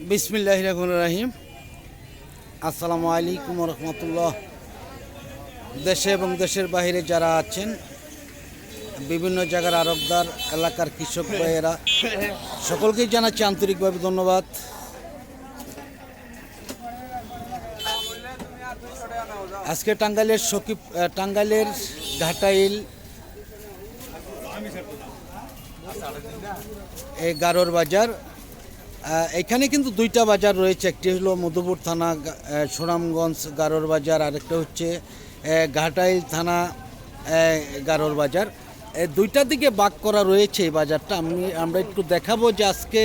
বিসমিল্লাহ রহমান রাহিম। আসসালামু আলাইকুম রহমতুল্লাহ। দেশে এবং দেশের বাইরে যারা আছেন, বিভিন্ন জায়গার আরবদার, এলাকার কৃষক ভাইয়েরা, সকলকেই জানাচ্ছি আন্তরিকভাবে ধন্যবাদ। আজকে টাঙ্গাইলের সকিব টাঙ্গাইলের ঘাটাইল এই গারোর বাজার। এখানে কিন্তু দুইটা বাজার রয়েছে। একটি হলো মধুপুর থানা সুনামগঞ্জ গারোর বাজার আরেকটা হচ্ছে ঘাটাইল থানা গারোর বাজার। দুইটা দিকে বাক করা রয়েছে এই বাজারটা। আমি আমরা একটু দেখাবো যে আজকে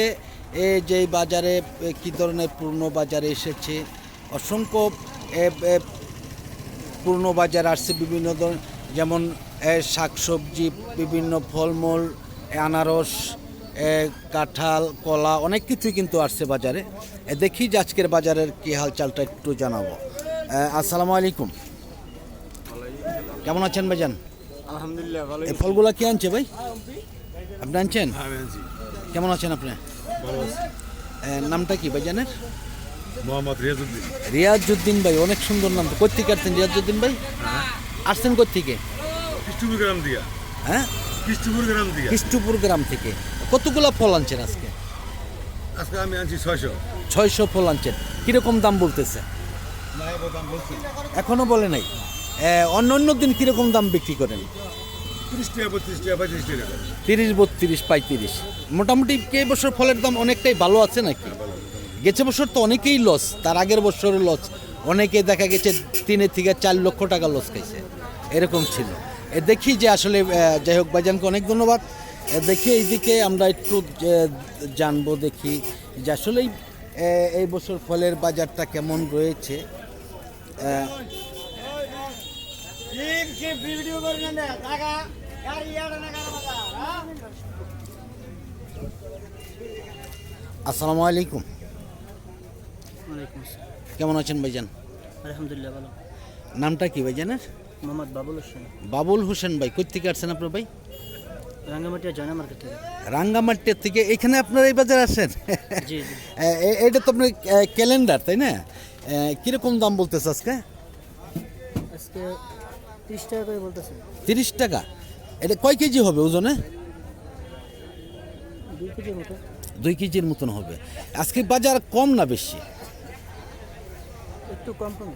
এই যে বাজারে এ, কী ধরনের পূর্ণ বাজারে এসেছে। অসংখ্য এ, এ, পূর্ণ বাজার আসছে বিভিন্ন ধরনের যেমন এ, শাকসবজি বিভিন্ন ফলমূল আনারস এ, কাঁঠাল কলা অনেক কিছুই কিন্তু আসছে বাজারে। দেখি যে আজকের বাজারের কি হালচালটা একটু জানাব। আসসালামু আলাইকুম। কেমন আছেন ভাইজান? আলহামদুলিল্লাহ ভালো এই ফলগুলা কি আনছে ভাই? আপনি আনছেন? কেমন আছেন আপনি? নামটা কি ভাইজানের? মোহাম্মদ রিয়াজুদ্দিন রিয়াজুদ্দিন ভাই অনেক সুন্দর নাম। কোথেকে আসছেন রিয়াজুদ্দিন ভাই? আসছেন কোথেকে কৃষ্ণপুর গ্রাম দিয়া। হ্যাঁ? কৃষ্ণপুর গ্রাম দিয়া। কৃষ্ণপুর গ্রাম থেকে। কতগুলা ফল আনছেন আজকে? আজকে আমি আনছি ছয়শো। ছয়শো ফল আনছেন। কীরকম দাম বলতেছে? এখনও বলে নাই? অন্য অন্য দিন কীরকম দাম বিক্রি করেন? তিরিশ বত্রিশ পঁয়ত্রিশ মোটামুটি কে বছর ফলের দাম অনেকটাই ভালো আছে নাকি? গেছে বছর তো অনেকেই লস তার আগের বছরের লস অনেকে দেখা গেছে তিনের থেকে চার লক্ষ টাকা লস খাইছে। এরকম ছিল। এ দেখি যে আসলে যাই হোক ভাইজানকে অনেক ধন্যবাদ। দেখি এইদিকে আমরা একটু জানব দেখি যে আসলেই এই বছর ফলের বাজারটা কেমন রয়েছে। আসসালামু আলাইকুম। কেমন আছেন ভাইজান? আলহামদুলিল্লাহ ভালো। নামটা কি ভাইজানের? মোহাম্মদ বাবুল হোসেন। বাবুল হোসেন ভাই কোথেকে আসছেন আপনার ভাই? রাঙ্গামাটিয়া জয়না মার্কেট থেকে। এখানে আপনারা এই বাজারে আসেন? জি জি। এটা তো আপনার ক্যালেন্ডার তাই না? কীরকম দাম বলতেছে আজকে? আজকে তিরিশ টাকা করে বলতেছে। তিরিশ টাকা। এটা কয় কেজি হবে ওজনে? দুই কেজির মতো। দুই কেজির মতন হবে। আজকে বাজার কম না বেশি? একটু কম কম।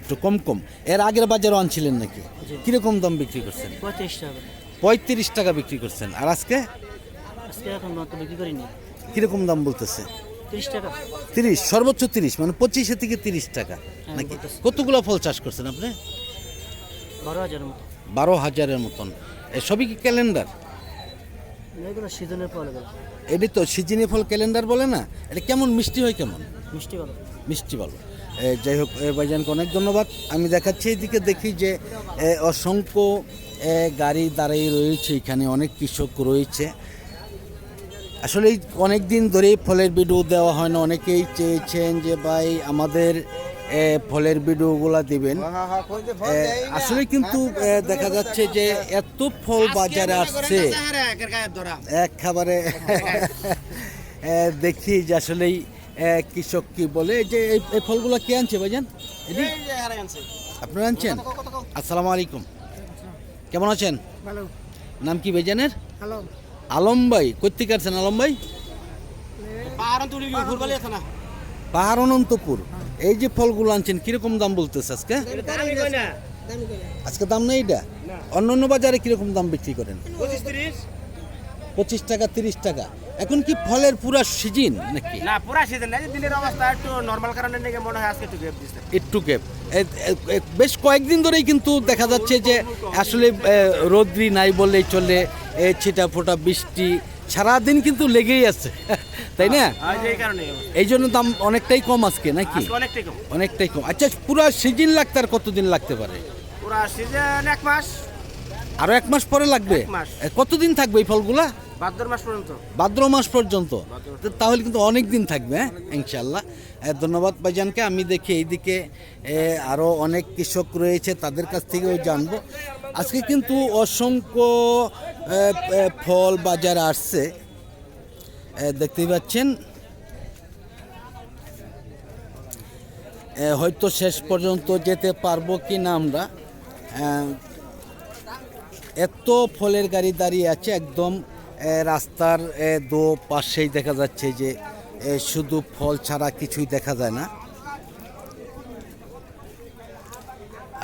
একটু কম কম। এর আগের বাজারও আনছিলেন নাকি? কীরকম দাম বিক্রি করছেন? পঁয়ত্রিশ টাকা পঁয়ত্রিশ টাকা বিক্রি করছেন। আর আজকে? কীরকম দাম বলতেছে? তিরিশ সর্বোচ্চ তিরিশ মানে পঁচিশে থেকে তিরিশ টাকা। নাকি? কতগুলো ফল চাষ করছেন আপনি? বারো হাজারের মতো। বারো হাজারের মতন। এ সবই কি ক্যালেন্ডার? এগুলো সিজনের ফল এটি তো সিজনি ফল ক্যালেন্ডার বলে না। এটা কেমন মিষ্টি হয় কেমন? মিষ্টি ভালো। মিষ্টি ভালো। যাই হোক ভাইজানকে অনেক ধন্যবাদ। আমি দেখাচ্ছি এইদিকে দেখি যে অসংখ্য গাড়ি দাঁড়িয়ে রয়েছে এখানে অনেক কৃষক রয়েছে। আসলে অনেক দিন ধরেই ফলের ভিডিও দেওয়া হয় না অনেকেই চেয়েছেন যে ভাই আমাদের ফলের ভিডিওগুলো দিবেন। আসলে কিন্তু দেখা যাচ্ছে যে এত ফল বাজারে আসছে। এক খাবারে দেখি যে আসলেই কৃষক কি বলে এই যে এই এই ফলগুলো কে আনছে ভাইজান? এটি আপনারা আনছেন? আসসালামু আলাইকুম। কেমন আছেন? নাম কি ভাইজানের? হ্যালো আলম ভাই কোথেকে আসছেন আলম ভাই? পাহাড় অনন্তপুর এই যে ফলগুলো আনছেন কীরকম দাম বলতেছে আজকে? আজকে দাম নেই এটা? অন্য অন্য বাজারে কীরকম দাম বিক্রি করেন? পঁচিশ টাকা তিরিশ টাকা। এখন কি ফলের পুরা সিজন নাকি? না পুরা সিজন না দিনের অবস্থা একটু নর্মাল কারণে নাকি মনে হয় আজকে একটু গ্যাপ দিচ্ছে একটু গ্যাপ বেশ কয়েকদিন ধরেই কিন্তু দেখা যাচ্ছে যে আসলে রোদ্রি নাই বললেই চলে ছিটা ফোটা বৃষ্টি সারাদিন কিন্তু লেগেই আছে তাই না? এই কারণে এই জন্য দাম অনেকটাই কম আজকে নাকি? অনেকটাই কম। আচ্ছা পুরো সিজন লাগতে আর কতদিন লাগতে পারে? পুরা সিজন এক মাস। আরও এক মাস পরে লাগবে? কতদিন থাকবে এই ফলগুলা? ভাদ্র মাস পর্যন্ত? তাহলে কিন্তু অনেক দিন থাকবে হ্যাঁ? ইনশাল্লাহ ধন্যবাদ ভাইজানকে। আমি দেখি এইদিকে আরও অনেক কৃষক রয়েছে তাদের কাছ থেকেও জানব। আজকে কিন্তু অসংখ্য ফল বাজারে আসছে। দেখতেই পাচ্ছেন। হয়তো শেষ পর্যন্ত যেতে পারব কি না আমরা এত ফলের গাড়ি দাঁড়িয়ে আছে একদম রাস্তার দো পাশেই দেখা যাচ্ছে যে শুধু ফল ছাড়া কিছুই দেখা যায় না।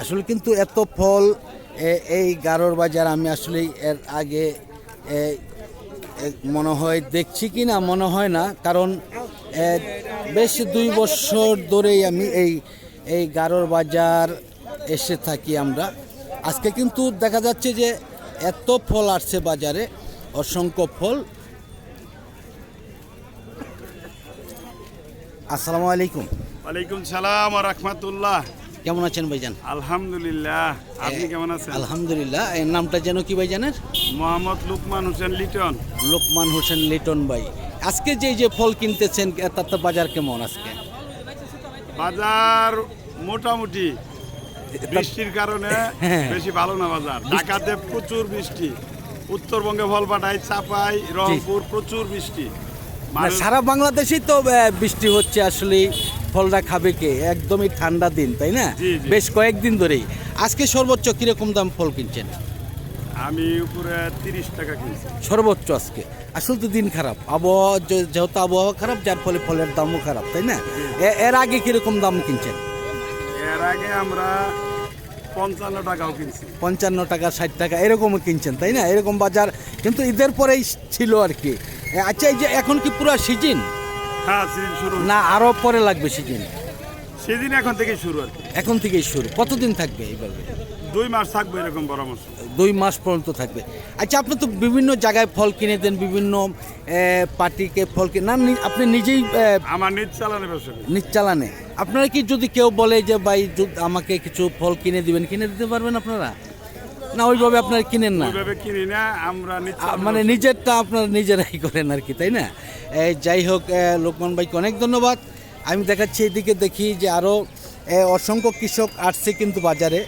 আসলে কিন্তু এত ফল এই গারোর বাজার আমি আসলে এর আগে মনে হয় দেখছি কি না, মনে হয় না। কারণ বেশ দুই বছর ধরেই আমি এই এই গারোর বাজার এসে থাকি আমরা। আজকে কিন্তু দেখা যাচ্ছে যে, এত ফল আসছে বাজারে। অসংখ্য ফল। আসসালামু আলাইকুম। ওয়ালাইকুম সালাম রহমাতুল্লাহ। কেমন আছেন ভাইজান? আলহামদুলিল্লাহ। আপনি কেমন আছেন? আলহামদুলিল্লাহ। এর নামটা যেন কি ভাইজানের? মোহাম্মদ লুকমান হোসেন লিটন। লোকমান হোসেন লিটন ভাই। আজকে যে যে ফল কিনতেছেন তার তো বাজার কেমন আজকে? বাজার মোটামুটি বৃষ্টির কারণে হ্যাঁ। বেশি ভালো না বাজার। ঢাকাতে প্রচুর বৃষ্টি। উত্তরবঙ্গে ফল পাঠায় চাপাই রংপুর প্রচুর বৃষ্টি। সারা বাংলাদেশেই তো বৃষ্টি হচ্ছে আসলে ফলটা খাবে কে? একদমই ঠান্ডা দিন তাই না। বেশ কয়েকদিন ধরেই। আজকে সর্বোচ্চ কীরকম দাম ফল কিনছেন? আমি উপরে তিরিশ টাকা কিনছি। সর্বোচ্চ আজকে। আসলে তো দিন খারাপ। আবহাওয়া যেহেতু আবহাওয়া খারাপ যার ফলে ফলের দামও খারাপ তাই না? এর আগে কীরকম দাম কিনছেন? এর আগে আমরা পঞ্চান্ন টাকাও কিনছি। পঞ্চান্ন টাকা ষাট টাকা এরকমও কিনছেন তাই না? এরকম বাজার কিন্তু ঈদের পরেই ছিল আর কি। আচ্ছা এই যে এখন কি পুরো সিজন? হ্যাঁ সিজন শুরু। না আরও পরে লাগবে সিজন? সেদিন এখন থেকে শুরু আর এখন থেকেই শুরু। কতদিন থাকবে এইভাবে? দুই মাস থাকবে এরকম পরামর্শ। দুই মাস পর্যন্ত থাকবে। আচ্ছা আপনি তো বিভিন্ন জায়গায় ফল কিনে দেন বিভিন্ন পার্টিকে ফল কিনে না আপনি নিজেই আমার নিজ চালানে ব্যবসা। নিজ চালানে? আপনারা কি যদি কেউ বলে যে ভাই আমাকে কিছু ফল কিনে দিবেন। কিনে দিতে পারবেন আপনারা? না ওইভাবে আপনারা কিনেন না। কিনি না আমরা মানে নিজেরটা আপনারা নিজেরাই করেন আর কি তাই না? যাই হোক লোকমান ভাইকে অনেক ধন্যবাদ। আমি দেখাচ্ছি এদিকে দেখি যে আরও অসংখ্য কৃষক আসছে কিন্তু বাজারে।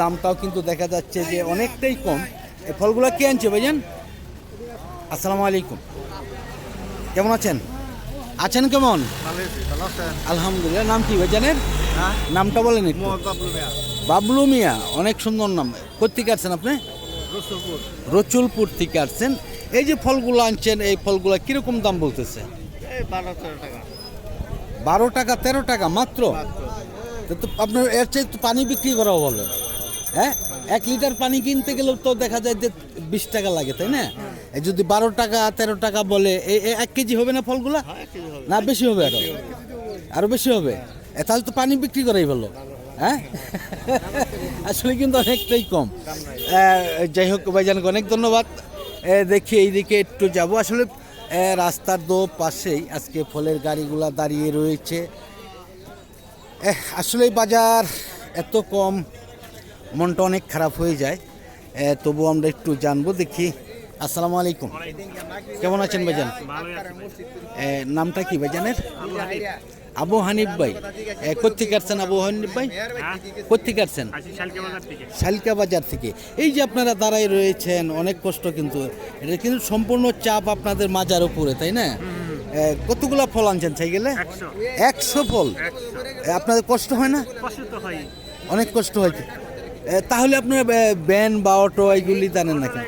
দামটাও কিন্তু দেখা যাচ্ছে যে অনেকটাই কম। এই ফলগুলো কে আনছে ভাইজান? আসসালামু আলাইকুম। কেমন আছেন? আছেন কেমন? আলহামদুলিল্লাহ নাম কি ভাইজানের নামটা বলেন বাবলু মিয়া। অনেক সুন্দর নাম। কোথেকে আসছেন আপনি? রচুলপুর থেকে আসছেন। এই যে ফলগুলো আনছেন এই ফলগুলো কীরকম দাম বলতেছে? বারো টাকা। তেরো টাকা মাত্র? তো আপনার এর চেয়ে তো পানি বিক্রি করা ভালো হ্যাঁ? এক লিটার পানি কিনতে গেলেও তো দেখা যায় যে বিশ টাকা লাগে তাই না? এই যদি বারো টাকা তেরো টাকা বলে এক কেজি হবে না ফলগুলা? না বেশি হবে আরও। আরও বেশি হবে? তাহলে তো পানি বিক্রি করাই ভালো হ্যাঁ? আসলে কিন্তু অনেকটাই কম। যাই হোক ভাইজানকে অনেক ধন্যবাদ। দেখি এইদিকে একটু যাব। আসলে রাস্তার দো পাশেই আজকে ফলের গাড়িগুলা দাঁড়িয়ে রয়েছে। আসলে বাজার এত কম মনটা অনেক খারাপ হয়ে যায়। তবু আমরা একটু জানব দেখি আসসালামু আলাইকুম। কেমন আছেন ভাইজান? নামটা কি ভাইজানের? আবু হানিফ ভাই। কোথেকে আসছেন আবু হানিফ ভাই? কোথেকে আসছেন? শালকা বাজার থেকে। এই যে আপনারা দাঁড়াই রয়েছেন, অনেক কষ্ট কিন্তু। এটা কিন্তু সম্পূর্ণ চাপ আপনাদের মাজার উপরে, তাই না? কতগুলা ফল আনছেন সাইকেলে? একশো ফল? আপনাদের কষ্ট হয় না? অনেক কষ্ট হয়। তাহলে আপনার ব্যান বা অটো এইগুলি জানেন নাকি?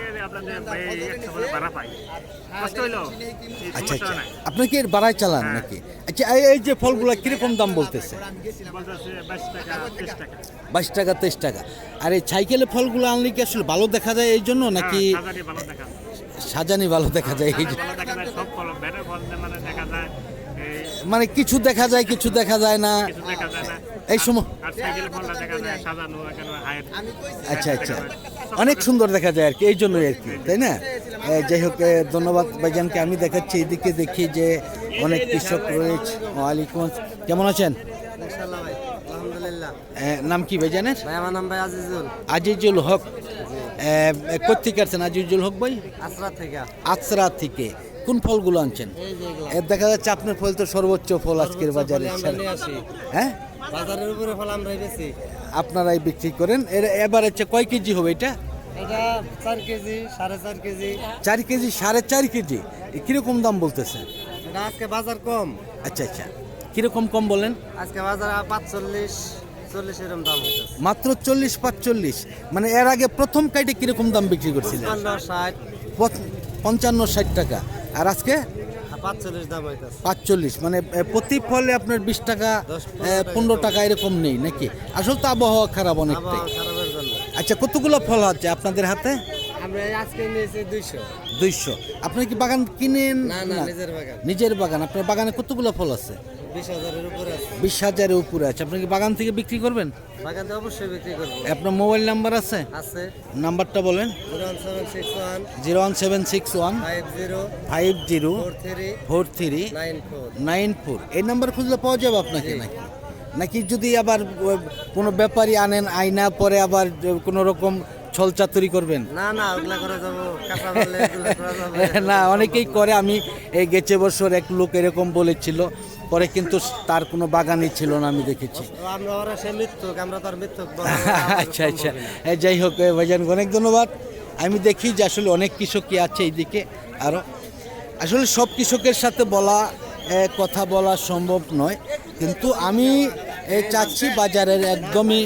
আচ্ছা আচ্ছা। আপনি কি এর বাড়ায় চালান নাকি? আচ্ছা এই- এই যে ফলগুলো কীরকম দাম বলতেছে? বাইশ টাকা তেইশ টাকা। আর এই সাইকেলে ফলগুলো আনলে কি আসলে ভালো দেখা যায় এই জন্য নাকি সাজানি ভালো দেখা। যায় এই জন্য? মানে কিছু দেখা যায় কিছু দেখা যায় না। এই সময় আচ্ছা আচ্ছা। অনেক সুন্দর দেখা যায় আর কি এই জন্যই আর কি তাই না? যাই হোক ধন্যবাদ ভাইজানকে। আমি দেখাচ্ছি এদিকে দেখি যে অনেক কৃষক রয়েছে। ওয়ালাইকুম কেমন আছেন? নাম কি ভাইজানের? ভাই আমার নাম ভাই আজিজুল। আজিজুল হক। কোথেকে আছেন আজিজুল হক ভাই? আসরা থেকে। আচরা থেকে। কোন ফলগুলো আনছেন? এই যে এগুলো। এ, দেখা যাচ্ছে আপনার ফল তো সর্বোচ্চ ফল আজকের বাজারে। আমরা নিয়ে আসি। হ্যাঁ? বাজারের উপরে ফল আমরা বেশি আপনারাই বিক্রি করেন। এর এবার হচ্ছে কয় কেজি হবে এটা? এটা চার কেজি সাড়ে চার কেজি। চার কেজি সাড়ে চার কেজি। এ কীরকম দাম বলতেছে? এটা আজকে বাজার কম। আচ্ছা আচ্ছা। কীরকম কম বলেন? আজকে বাজার পাঁচচল্লিশ চল্লিশ এরকম দাম মাত্র চল্লিশ পাঁচচল্লিশ। মানে এর আগে প্রথম কাইটে কীরকম দাম বিক্রি করছিলেন? পঞ্চান্ন ষাট টাকা। আর আজকে? পাঁচচল্লিশ মানে প্রতি ফলে আপনার বিশ টাকা পনেরো টাকা। এরকম নেই নাকি? আসলে তো আবহাওয়া খারাপ অনেকটাই। আচ্ছা কতগুলো ফল হচ্ছে আপনাদের হাতে? আমরা আজকে নিয়েছি দুইশো। দুইশো। আপনি কি বাগান কিনেন? না না নিজের বাগান। নিজের বাগান। আপনার বাগানে কতগুলো ফল আছে? বিশ হাজারের উপরে আছে। আপনি কি বাগান থেকে বিক্রি করবেন? বাগান অবশ্যই বিক্রি করব। আপনার মোবাইল নাম্বার আছে? আছে। নাম্বারটা বলেন। Zero one seven six one. Five zero. Four three. Nine four. এই নাম্বার খুঁজলে পাওয়া যাবে আপনাকে নাকি? নাকি যদি আবার কোনো ব্যাপারী আনেন আইনা পরে আবার কোনো রকম ছলচাতুরি করবেন? না না ওগুলা করে যাব। না অনেকেই করে আমি এই গেছে বছর এক লোক এরকম বলেছিল। পরে কিন্তু তার কোনো বাগানই ছিল না আমি দেখেছি। আচ্ছা আচ্ছা। যাই হোক ভাইজান অনেক ধন্যবাদ। আমি দেখি যে আসলে অনেক কৃষকই আছে এইদিকে আরও আসলে সব কৃষকের সাথে বলা কথা বলা সম্ভব নয়। কিন্তু আমি চাচ্ছি বাজারের একদমই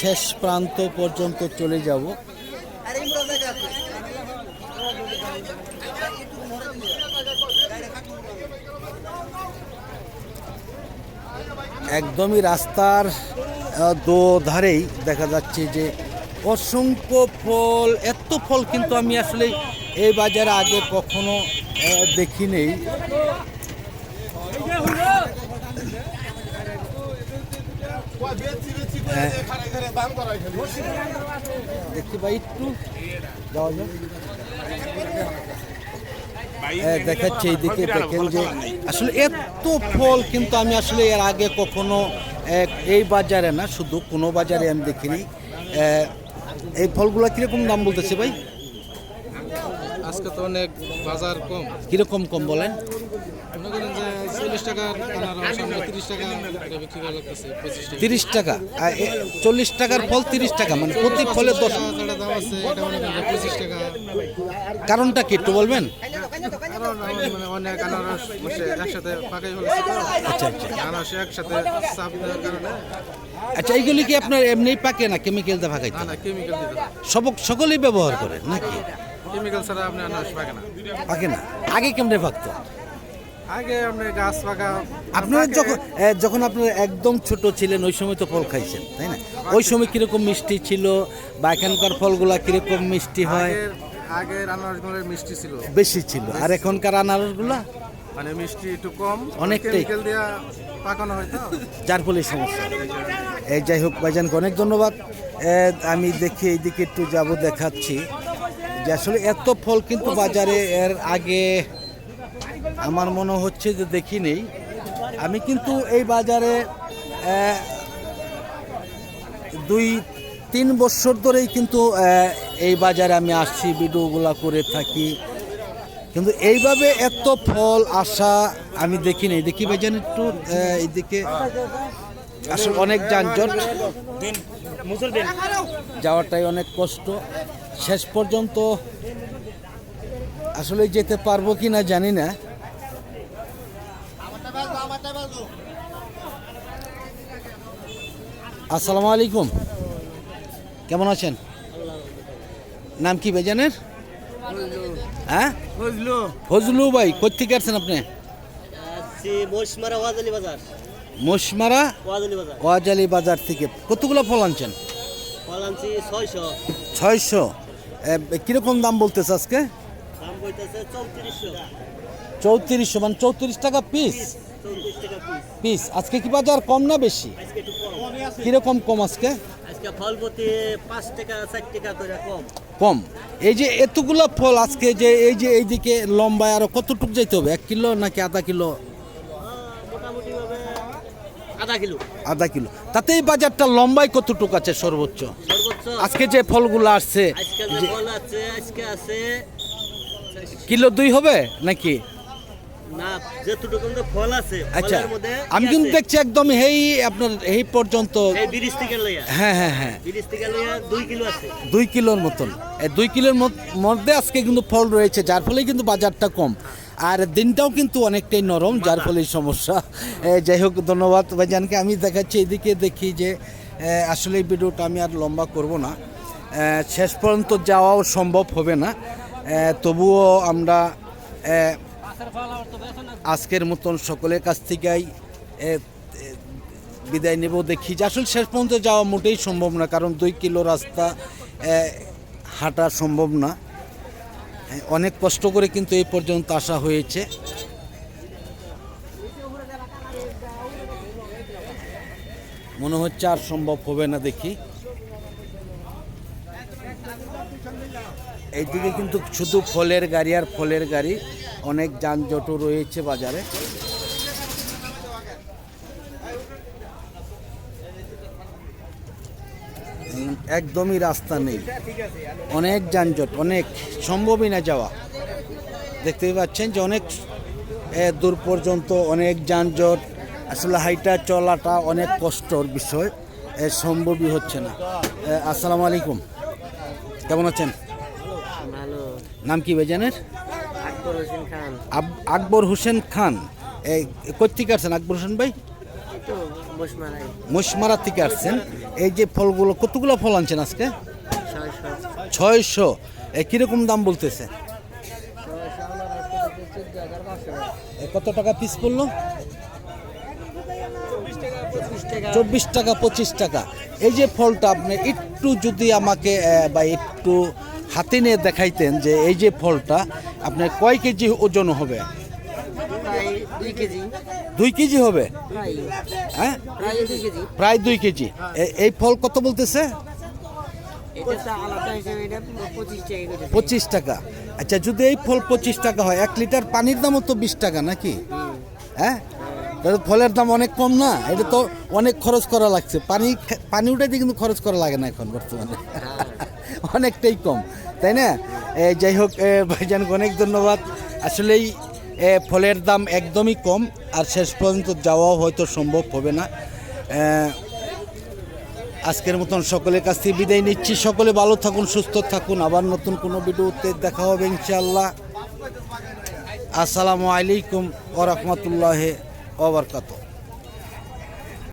শেষ প্রান্ত পর্যন্ত চলে যাব। একদমই রাস্তার দোধারেই দেখা যাচ্ছে যে অসংখ্য ফল, এত ফল কিন্তু আমি আসলে এই বাজারে আগে কখনো দেখি নেই হ্যাঁ। দেখি ভাই একটু। যাওয়া যাক। দেখাচ্ছে এইদিকে দেখেন যে আসলে এত ফল কিন্তু আমি আসলে এর আগে কখনো এই বাজারে না শুধু কোনো বাজারে আমি দেখিনি। এই ফলগুলো কীরকম দাম বলতেছে ভাই? আজকে তো অনেক বাজার কম। কীরকম কম বলেন? মনে করেন যে চল্লিশ তিরিশ টাকা বিক্রি করা লাগতেছে তিরিশ টাকা। চল্লিশ টাকার ফল তিরিশ টাকা মানে প্রতি ফলে দশ টাকা দাম আছে এটা মনে পঁচিশ টাকা। কারণটা কি একটু বলবেন? মানে অনেক আনারস একসাথে পাকাই আচ্ছা আচ্ছা। আনারস একসাথে চাপ দেওয়ার কারণে। আচ্ছা এইগুলি কি আপনার এমনি পাকে না কেমিক্যাল দিয়ে ভাগাইতে না কেমিক্যাল সব সকলেই ব্যবহার করে নাকি? কেমিক্যাল ছাড়া আপনি আনারস পাকে না। পাকে না। আগে কেমনে পাকতো? আগে আপনি গাছ পাকা আপনারা যখন যখন আপনারা একদম ছোট ছিলেন ওই সময় তো ফল খাইছেন তাই না? ওই সময় কীরকম মিষ্টি ছিল বা এখানকার ফলগুলা কীরকম মিষ্টি হয়? আগের আগের আনারসগুলো মিষ্টি ছিল। বেশি ছিল। আর এখনকার আনারসগুলা? মানে মিষ্টি একটু কম অনেকটাই। কেমিক্যাল দিয়া পাকানো হয় তো। যার ফলে সমস্যা। এই যাই হোক ভাইজানকে অনেক ধন্যবাদ। আমি দেখি এইদিকে একটু যাব দেখাচ্ছি। যে আসলে এত ফল কিন্তু বাজারে এর আগে আমার মনে হচ্ছে যে দেখি নেই। আমি কিন্তু এই বাজারে দুই, তিন বছর ধরেই কিন্তু এই বাজারে আমি আসছি, ভিডিওগুলো করে থাকি। কিন্তু এইভাবে এত ফল আসা আমি দেখি নাই। দেখি ভাইজান একটু এইদিকে। আসলে অনেক যানজট। যাওয়াটাই অনেক কষ্ট। শেষ পর্যন্ত আসলে যেতে পারব কি না জানি না। আসসালামু আলাইকুম। কেমন আছেন? নাম কি বেজানের হ্যাঁ? বুঝলো ফজলু ভাই কোথেকে আসছেন আপনি? মশমারা ওয়াজালি বাজার। মোশমারা ওয়াজালি বাজার। থেকে। কতগুলো ফল আনছেন? ছয়শো। কীরকম দাম বলতেছে আজকে? চৌত্রিশশো। মানে চৌত্রিশ টাকা পিস পিস। আজকে কি বাজার কম না বেশি? কীরকম কম আজকে? কম। এই যে এতগুলো ফল আজকে যে এই যে এইদিকে লম্বায় আরও কতটুক যাইতে হবে? এক কিলো নাকি আধা কিলো? আধা কিলো। আধা কিলো। তাতে এই বাজারটা লম্বায় কতটুক আছে সর্বোচ্চ? আজকে যে ফলগুলো আসছে কিলো দুই হবে নাকি? আমি কিন্তু দেখছি একদম এই আপনার এই পর্যন্ত হ্যাঁ হ্যাঁ হ্যাঁ। দুই কিলোর মতন। দুই কিলোর মধ্যে আজকে কিন্তু ফল রয়েছে যার ফলে কিন্তু বাজারটা কম। আর দিনটাও কিন্তু অনেকটাই নরম যার ফলে সমস্যা। যাই হোক ধন্যবাদ ভাইজানকে। আমি দেখাচ্ছি এদিকে দেখি যে আসলে এই ভিডিওটা আমি আর লম্বা করব না। শেষ পর্যন্ত যাওয়াও সম্ভব হবে না। তবুও আমরা আজকের মতন সকলের কাছ থেকেই বিদায় নেব দেখি। যে আসলে শেষ পর্যন্ত যাওয়া মোটেই সম্ভব না, কারণ দুই কিলো রাস্তা হাঁটা সম্ভব না। অনেক কষ্ট করে কিন্তু এই পর্যন্ত আসা হয়েছে। মনে হচ্ছে আর সম্ভব হবে না দেখি। এইদিকে কিন্তু শুধু ফলের গাড়ি আর ফলের গাড়ি। অনেক যানজটও রয়েছে বাজারে। একদমই রাস্তা নেই। অনেক যানজট অনেক সম্ভবই না যাওয়া। দেখতেই পাচ্ছেন যে অনেক দূর পর্যন্ত অনেক যানজট। আসলে হাইটা চলাটা অনেক কষ্টর বিষয় এ, সম্ভবই হচ্ছে না। আসসালামু আলাইকুম। কেমন আছেন? নাম কি ভাইজানের? আকবর হোসেন খান। আব- আকবর হোসেন খান। এই কোথেকে আসছেন আকবর হোসেন ভাই? মশমারা থেকে আসছেন। এই যে ফলগুলো কতগুলো ফল আনছেন আজকে? ছয়শো। কীরকম দাম বলতেছে? কত টাকা পিস পড়ল? চব্বিশ টাকা পঁচিশ টাকা। এই যে ফলটা আপনি একটু যদি আমাকে বা একটু হাতে নিয়ে দেখাইতেন যে এই যে ফলটা আপনার কয় কেজি ওজন হবে? দুই কেজি। হবে? হ্যাঁ? প্রায় দুই কেজি। এই ফল কত বলতেছে? পঁচিশ টাকা আচ্ছা যদি এই ফল পঁচিশ টাকা হয় এক লিটার পানির দামও তো বিশ টাকা নাকি? হ্যাঁ? ফলের দাম অনেক কম না? এটা তো অনেক খরচ করা লাগছে। পানি পানি উঠাইতে কিন্তু খরচ করা লাগে না এখন বর্তমানে। অনেকটাই কম। তাই না? যাই হোক এ, ভাইজানকে অনেক ধন্যবাদ। আসলেই ফলের দাম একদমই কম আর শেষ পর্যন্ত যাওয়াও হয়তো সম্ভব হবে না। আজকের মতন সকলের কাছ থেকে বিদায় নিচ্ছি। সকলে ভালো থাকুন সুস্থ থাকুন। আবার নতুন কোনো ভিডিওতে দেখা হবে ইনশাআল্লাহ। আসসালামু আলাইকুম ওরহমতুল্লাহ ওবরকাত